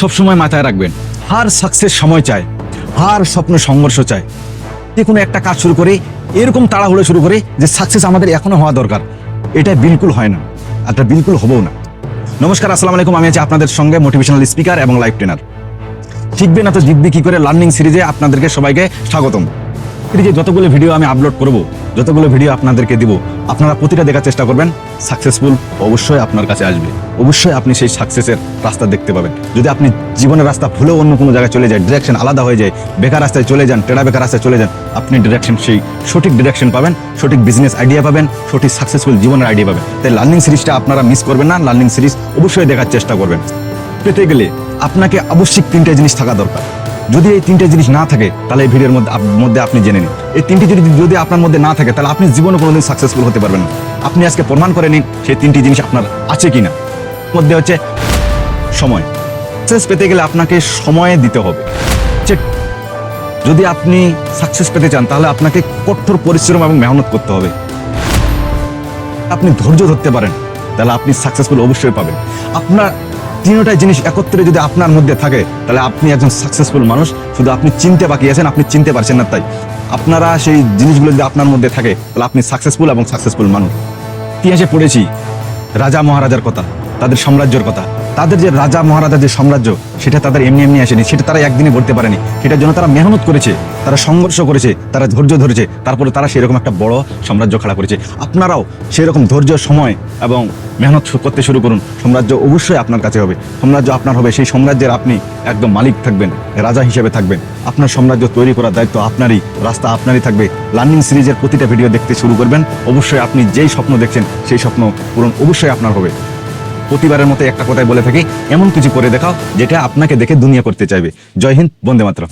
সবসময় মাথায় রাখবেন, হার সাকসেস সময় চায় হার স্বপ্ন সংঘর্ষ চায় যে কোনো একটা কাজ শুরু করে এরকম তাড়াহুড়ো শুরু করে যে সাকসেস আমাদের এখনও হওয়া দরকার, এটা বিলকুল হয় না এটা বিলকুল হবেও না। নমস্কার, আসসালামু আলাইকুম, আমি আছি আপনাদের সঙ্গে মোটিভেশনাল স্পিকার এবং লাইফ ট্রেনার শিখবে না তো জিতবি কি করে লার্নিং সিরিজে আপনাদেরকে সবাইকে স্বাগতম। সিরিজে যতগুলো ভিডিও আমি আপলোড করব, যতগুলো ভিডিও আপনাদেরকে দিব, আপনারা প্রতিটা দেখার চেষ্টা করবেন সাকসেসফুল অবশ্যই আপনার কাছে আসবে। অবশ্যই আপনি সেই সাকসেসের রাস্তা দেখতে পাবেন। যদি আপনি জীবনের রাস্তা ভুলেও অন্য কোনো জায়গায় চলে যায় ডিরেকশন আলাদা হয়ে যায়, বেকার রাস্তায় চলে যান, টেরা বেকার রাস্তায় চলে যান, আপনি ডিরেকশন সেই সঠিক ডিরেকশন পাবেন, সঠিক বিজনেস আইডিয়া পাবেন, সঠিক সাকসেসফুল জীবনের আইডিয়া পাবেন। তাই লার্নিং সিরিজটা আপনারা মিস করবেন না লার্নিং সিরিজ অবশ্যই দেখার চেষ্টা করবেন। পেতে গেলে আপনাকে আবশ্যিক তিনটে জিনিস থাকা দরকার। যদি এই তিনটে জিনিস না থাকে, তাহলে এই ভিডিওর মধ্যে মধ্যে আপনি জেনে নিন। এই তিনটি যদি যদি আপনার মধ্যে না থাকে, তাহলে আপনি জীবনে কোনোদিন সাকসেসফুল হতে পারবেন না। আপনি আজকে প্রমাণ করে নিন সেই তিনটি জিনিস আপনার আছে কিনা। মধ্যে হচ্ছে সময়। সাকসেস পেতে গেলে আপনাকে সময় দিতে হবে। যদি আপনি সাকসেস পেতে চান, তাহলে আপনাকে কঠোর পরিশ্রম এবং মেহনত করতে হবে। আপনি ধৈর্য ধরতে পারেন, তাহলে আপনি সাকসেসফুল অবশ্যই পাবেন। আপনার তিনটাই জিনিস একত্রে যদি আপনার মধ্যে থাকে, তাহলে আপনি একজন সাকসেসফুল মানুষ। শুধু আপনি চিনতে বাকি আছেন, আপনি চিনতে পারছেন না তাই। আপনারা সেই জিনিসগুলো যদি আপনার মধ্যে থাকে, তাহলে আপনি সাকসেসফুল এবং সাকসেসফুল মানুষ। ইতিহাসে পড়েছি, রাজা মহারাজার কথা, তাদের সাম্রাজ্যের কথা। তাদের যে রাজা মহারাজার যে সাম্রাজ্য, সেটা তাদের এমনি এমনি আসেনি, সেটা তারা একদিনে গড়তে পারেনি। সেটার জন্য তারা মেহনত করেছে, তারা সংঘর্ষ করেছে, তারা ধৈর্য ধরেছে, তারপরে তারা সেরকম একটা বড় সাম্রাজ্য খাড়া করেছে। আপনারাও সেরকম ধৈর্য, সময় এবং মেহনত করতে শুরু করুন। সাম্রাজ্য অবশ্যই আপনার কাছে হবে। সাম্রাজ্য আপনার হবে, সেই সাম্রাজ্যের আপনি একদম মালিক থাকবেন, রাজা হিসেবে থাকবেন। আপনার সাম্রাজ্য তৈরি করার দায়িত্ব আপনারই, রাস্তা আপনারই থাকবে। লার্নিং সিরিজের প্রতিটা ভিডিও দেখতে শুরু করবেন। অবশ্যই আপনি যেই স্বপ্ন দেখছেন, সেই স্বপ্ন পূরণ অবশ্যই আপনার হবে। প্রতিবারের মতো একটা কথাই বলে থাকি, এমন কিছু করে দেখাও, যেটা আপনাকে দেখে দুনিয়া করতে চাইবে। জয় হিন্দ, বন্দে মাতরম।